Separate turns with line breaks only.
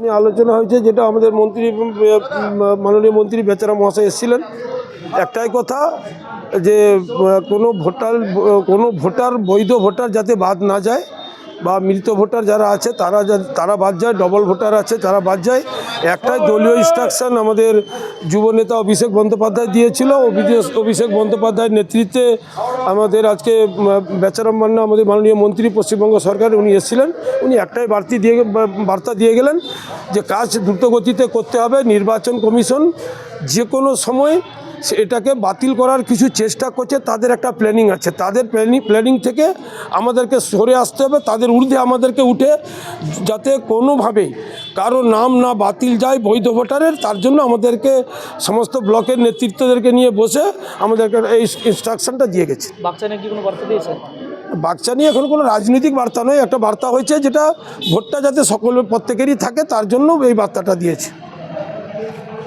নিয়ে আলোচনা হয়েছে, যেটা আমাদের মন্ত্রী মাননীয় মন্ত্রী বেচারা মহাশয় এসেছিলেন। একটাই কথা যে কোনো ভোটার কোনো ভোটার, বৈধ ভোটার যাতে বাদ না যায় বা মৃত ভোটার যারা আছে, তারা তারা বাদ যায় ডবল ভোটার আছে, তারা বাদ যায়। একটাই দলীয় ইনস্ট্রাকশন আমাদের যুবনেতা অভিষেক বন্দ্যোপাধ্যায় দিয়েছিল। অভিষেক- বন্দ্যোপাধ্যায়ের নেতৃত্বে আমাদের আজকে বেচারাম মান্না, আমাদের মাননীয় মন্ত্রী, পশ্চিমবঙ্গ সরকার, উনি এসেছিলেন। উনি একটাই বার্তি দিয়ে, বার্তা দিয়ে গেলেন যে কাজ দ্রুতগতিতে করতে হবে। নির্বাচন কমিশন যে কোনো সময় এটাকে বাতিল করার কিছু চেষ্টা করছে তাদের একটা প্ল্যানিং আছে। তাদের প্ল্যানিং প্ল্যানিং থেকে আমাদেরকে সরে আসতে হবে তাদের ঊর্ধ্বে আমাদেরকে উঠে যাতে কোনোভাবেই কারও নাম না বাতিল যায় বৈধ ভোটারের তার জন্য আমাদেরকে সমস্ত ব্লকের নেতৃত্বদেরকে নিয়ে বসে আমাদেরকে এই ইনস্ট্রাকশনটা দিয়ে গেছে।
বাচ্চা নিয়ে কোনো বার্তা দিয়েছে
বাচ্চা নিয়ে এখন কোনো রাজনৈতিক বার্তা নয় একটা বার্তা হয়েছে যেটা ভোটটা যাতে সকলের প্রত্যেকেরই থাকে তার জন্য এই বার্তাটা দিয়েছে।